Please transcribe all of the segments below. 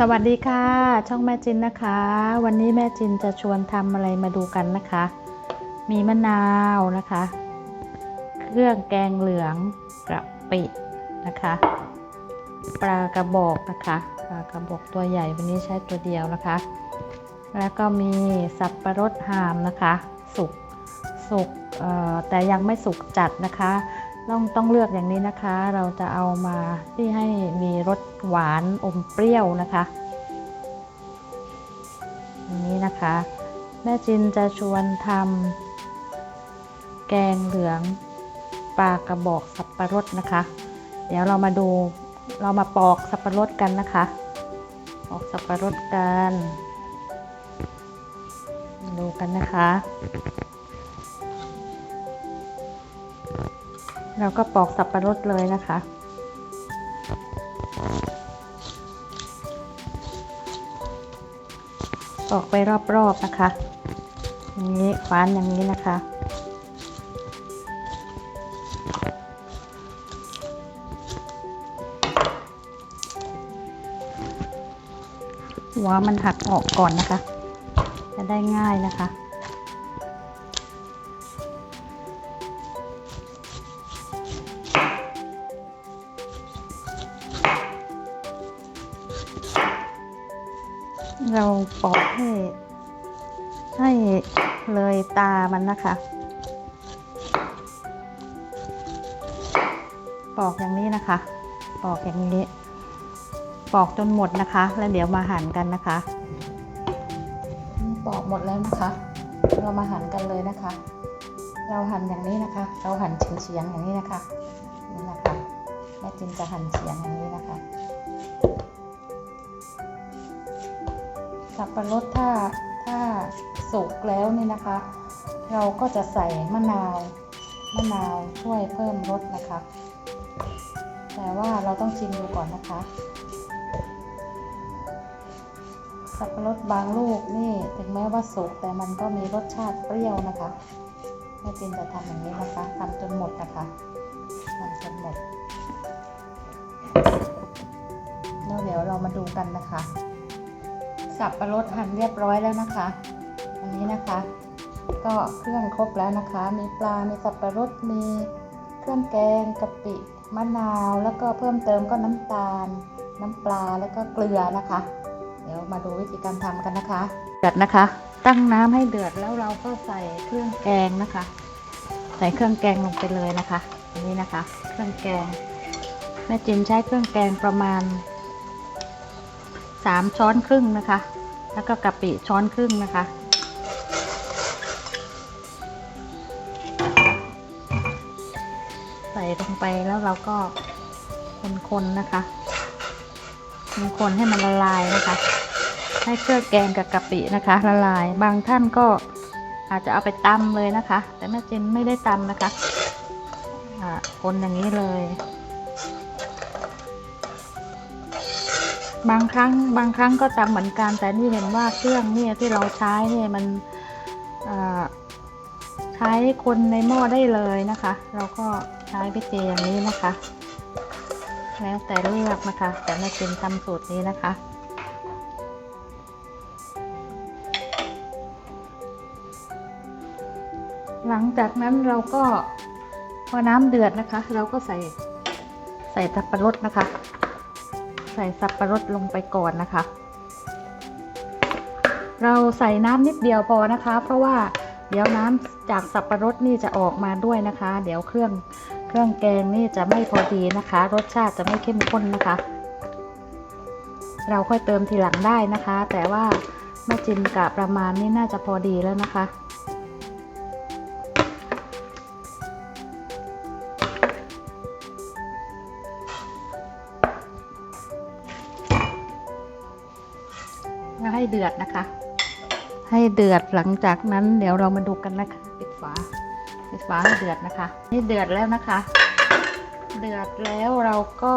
สวัสดีค่ะ ช่องแม่จินนะคะ วันนี้แม่จินจะชวนทำอะไรมาดูกันนะคะ มีมะนาวนะคะ เครื่องแกงเหลืองกระปินะคะ ปลากระบอกนะคะปลากระบอกตัวใหญ่วันนี้ใช้ตัวเดียวนะคะ แล้วก็มีสับประรดหามนะคะ สุกสุกแต่ยังไม่สุกจัดนะคะ ต้องต้องเลือกอย่างนี้นะคะ เราจะเอามาที่ให้มีรสหวานอมเปรี้ยวนะคะอันนี้นะคะ แม่จินจะชวนทำแกงเหลืองปลากระบอกสับปะรดนะคะ เดี๋ยวเรามาดูเรามาปอกสับปะรดกันนะคะ ปอกสับปะรดกันมาดูกันนะคะ เราก็ปอกสับปะรดเลยนะคะ ปอกไปรอบๆนะคะอย่างนี้คว้านอย่างนี้นะคะหัวมันหักออกก่อนนะคะ จะได้ง่ายนะคะ เราปอกให้ให้เลยตามันนะคะ ปอกอย่างนี้นะคะ ปอกอย่างนี้ ปอกจนหมดนะคะ แล้วเดี๋ยวมาหั่นกันนะคะ ปอกหมดแล้วนะคะ เรามาหั่นกันเลยนะคะ เราหั่นอย่างนี้นะคะ เราหั่นเฉียงๆอย่างนี้นะคะนี่นะคะแม่จินจะหั่นเฉียงอย่างนี้นะคะ สับปะรดถ้าถ้าสุกแล้วนี่นะคะ เราก็จะใส่มะนาวมะนาวช่วยเพิ่มรสนะคะ แต่ว่าเราต้องชิมดูก่อนนะคะ สับปะรดบางลูกนี่ถึงแม้ว่าสุกแต่มันก็มีรสชาติเปรี้ยวนะคะแม่จินจะทำอย่างนี้นะคะทำจนหมดนะคะทำจนหมดแล้วเดี๋ยวเรามาดูกันนะคะ สับปะรดหั่นเรียบร้อยแล้วนะคะ อันนี้นะคะ ก็เครื่องครบแล้วนะคะ มีปลา มีสับปะรด มีเครื่องแกงกะปิ มะนาว แล้วก็เพิ่มเติมก็น้ำตาล น้ำปลา แล้วก็เกลือนะคะ เดี๋ยวมาดูวิธีการทำกันนะคะเดือดนะคะ ตั้งน้ำให้เดือดแล้วเราก็ใส่เครื่องแกงนะคะ ใส่เครื่องแกงลงไปเลยนะคะ อันนี้นะคะ เครื่องแกงแม่จินใช้เครื่องแกงประมาณ สามช้อนครึ่งนะคะ แล้วก็กะปิช้อนครึ่งนะคะ ใส่ลงไปแล้วเราก็คนๆนะคะคนให้มันละลายนะคะ ให้เครื่องแกงกับกะปินะคะ ละลาย บางท่านก็อาจจะเอาไปตำเลยนะคะ แต่แม่เจนไม่ได้ตำนะคะอ่าคนอย่างนี้เลย บางครั้งบางครั้งก็ตำเหมือนกัน แต่นี่เห็นว่าเครื่องเนี่ยที่เราใช้เนี่ยมันใช้คนในหม้อได้เลยนะคะ เราก็ใช้พิเจอย่างนี้นะคะ แล้วแต่เลือกนะคะ แต่ไม่เป็นทำสูตรนี้นะคะหลังจากนั้นเราก็พอน้ำเดือดนะคะ เราก็ใส่ใส่สับปะรดนะคะ ใส่สับปะรดลงไปก่อนนะคะ เราใส่น้ำนิดเดียวพอนะคะ เพราะว่าเดี๋ยวน้ำจากสับปะรดนี่จะออกมาด้วยนะคะ เดี๋ยวเครื่องเครื่องแกงนี่จะไม่พอดีนะคะ รสชาติจะไม่เข้มข้นนะคะ เราค่อยเติมทีหลังได้นะคะ แต่ว่าแม่จินกะประมาณนี้น่าจะพอดีแล้วนะคะ ดือดนะคะ ให้เดือดหลังจากนั้นเดี๋ยวเรามาดูกันนะคะปิดฝาปิดฝาให้เดือดนะคะให้เดือดแล้วนะคะ เดือดแล้วเราก็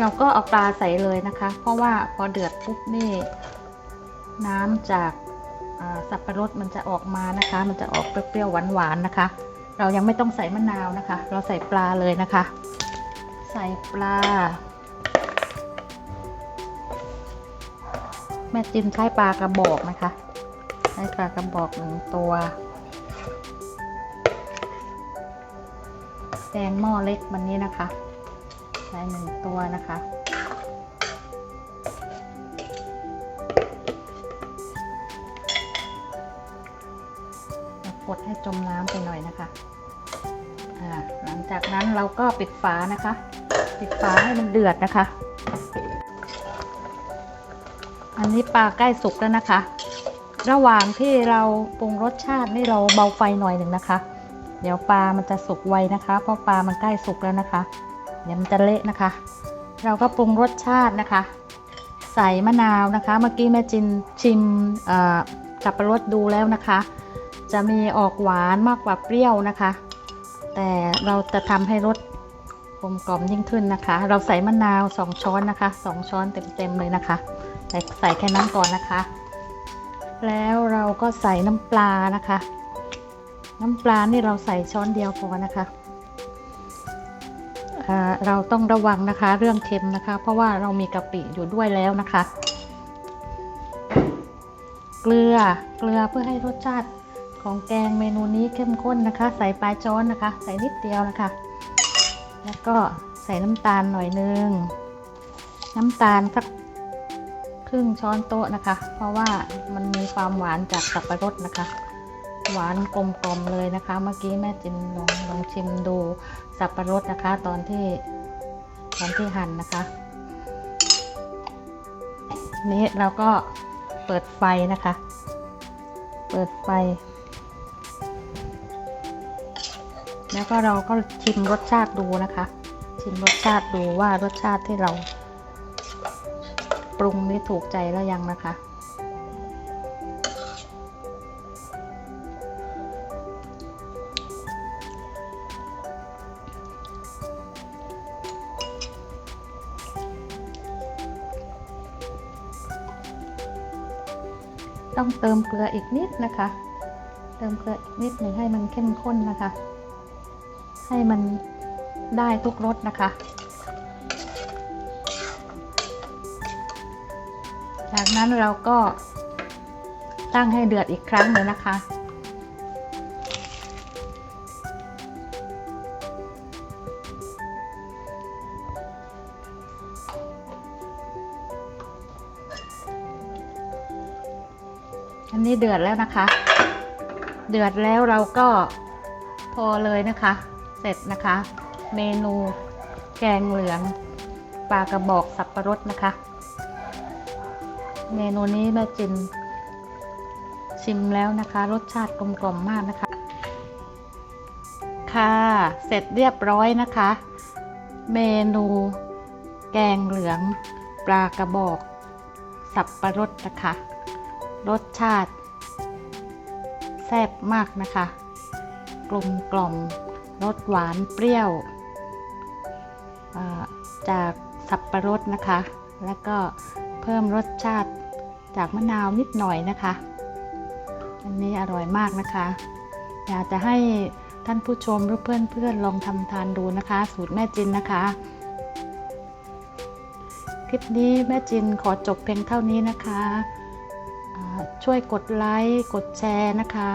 เราก็เอาปลาใส่เลยนะคะ เพราะว่าพอเดือดปุ๊บนี่น้ำจากสับปะรดมันจะออกมานะคะ มันจะออกเปรี้ยวๆหวานๆนะคะ เรายังไม่ต้องใส่มะนาวนะคะ เราใส่ปลาเลยนะคะ ใส่ปลา แม่จินใช้ปลากระบอกนะคะใช้ปลากระบอกหนึ่งตัวแกงหม้อเล็กวันนี้นะคะใช้หนึ่งตัวนะคะกดให้จมน้ำไปหน่อยนะคะหลังจากนั้นเราก็ปิดฝานะคะ ปิดฝาให้มันเดือดนะคะ อันนี้ปลาใกล้สุกแล้วนะคะ ระหว่างที่เราปรุงรสชาตินี่เราเบาไฟหน่อยหนึ่งนะคะ เดี๋ยวปลามันจะสุกไวนะคะ เพราะปลามันใกล้สุกแล้วนะคะ เดี๋ยวมันจะเละนะคะ เราก็ปรุงรสชาตินะคะ ใส่มะนาวนะคะ เมื่อกี้แม่จินชิมเอ่อสับปะรดดูแล้วนะคะ จะมีออกหวานมากกว่าเปรี้ยวนะคะ แต่เราจะทำให้รสกลมกล่อมยิ่งขึ้นนะคะ เราใส่มะนาว 2 ช้อนนะคะ 2 ช้อนเต็มๆเลยนะคะ ใส่ใส่แค่นั้นก่อนนะคะ แล้วเราก็ใส่น้ำปลานะคะ น้ำปลานี่เราใส่ช้อนเดียวพอนะคะเราต้องระวังนะคะเรื่องเค็มนะคะ เพราะว่าเรามีกะปิอยู่ด้วยแล้วนะคะ เกลือเกลือเพื่อให้รสชาติของแกงเมนูนี้เข้มข้นนะคะ ใส่ปลายช้อนนะคะ ใส่นิดเดียวนะคะ แล้วก็ใส่น้ำตาลหน่อยนึง น้ำตาลสัก ครึ่งช้อนโต๊ะนะคะ เพราะว่ามันมีความหวานจากสับปะรดนะคะ หวานกลมๆเลยนะคะ เมื่อกี้แม่จินลองลองชิมดูสับปะรดนะคะ ตอนที่ตอนที่หั่นนะคะ นี้เราก็เปิดไฟนะคะ เปิดไฟ แล้วก็เราก็ชิมรสชาติดูนะคะ ชิมรสชาติดูว่ารสชาติที่เรา ปรุงนี่ถูกใจแล้วยังนะคะ ต้องเติมเกลืออีกนิดนะคะ เติมเกลืออีกนิดหนึ่งให้มันเข้มข้นนะคะ ให้มันได้ทุกรสนะคะ จากนั้นเราก็ตั้งให้เดือดอีกครั้งหนึ่งนะคะ อันนี้เดือดแล้วนะคะ เดือดแล้วเราก็พอเลยนะคะ เสร็จนะคะ เมนูแกงเหลืองปลากระบอกสับปะรดนะคะ เมนูนี้แม่จินชิมแล้วนะคะ รสชาติกลมกล่อมมากนะคะ ค่ะ เสร็จเรียบร้อยนะคะ เมนู แกงเหลืองปลากระบอก สับปะรดนะคะ รสชาติ แซ่บมากนะคะ กลมกล่อมรสหวานเปรี้ยว จากสับปะรดนะคะ แล้วก็เพิ่มรสชาติ จากมะนาวนิดหน่อยนะคะ อันนี้อร่อยมากนะคะ อยากจะให้ท่านผู้ชมหรือเพื่อนๆลองทำทานดูนะคะ สูตรแม่จินนะคะ คลิปนี้แม่จินขอจบเพียงเท่านี้นะคะช่วยกดไลค์กดแชร์นะคะ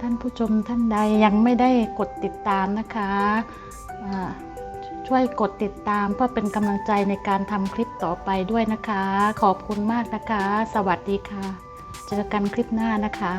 ท่านผู้ชมท่านใดยังไม่ได้กดติดตามนะคะ ช่วยกดติดตามเพื่อเป็นกำลังใจในการทำคลิปต่อไปด้วยนะคะ ขอบคุณมากนะคะ สวัสดีค่ะ เจอกันคลิปหน้านะคะ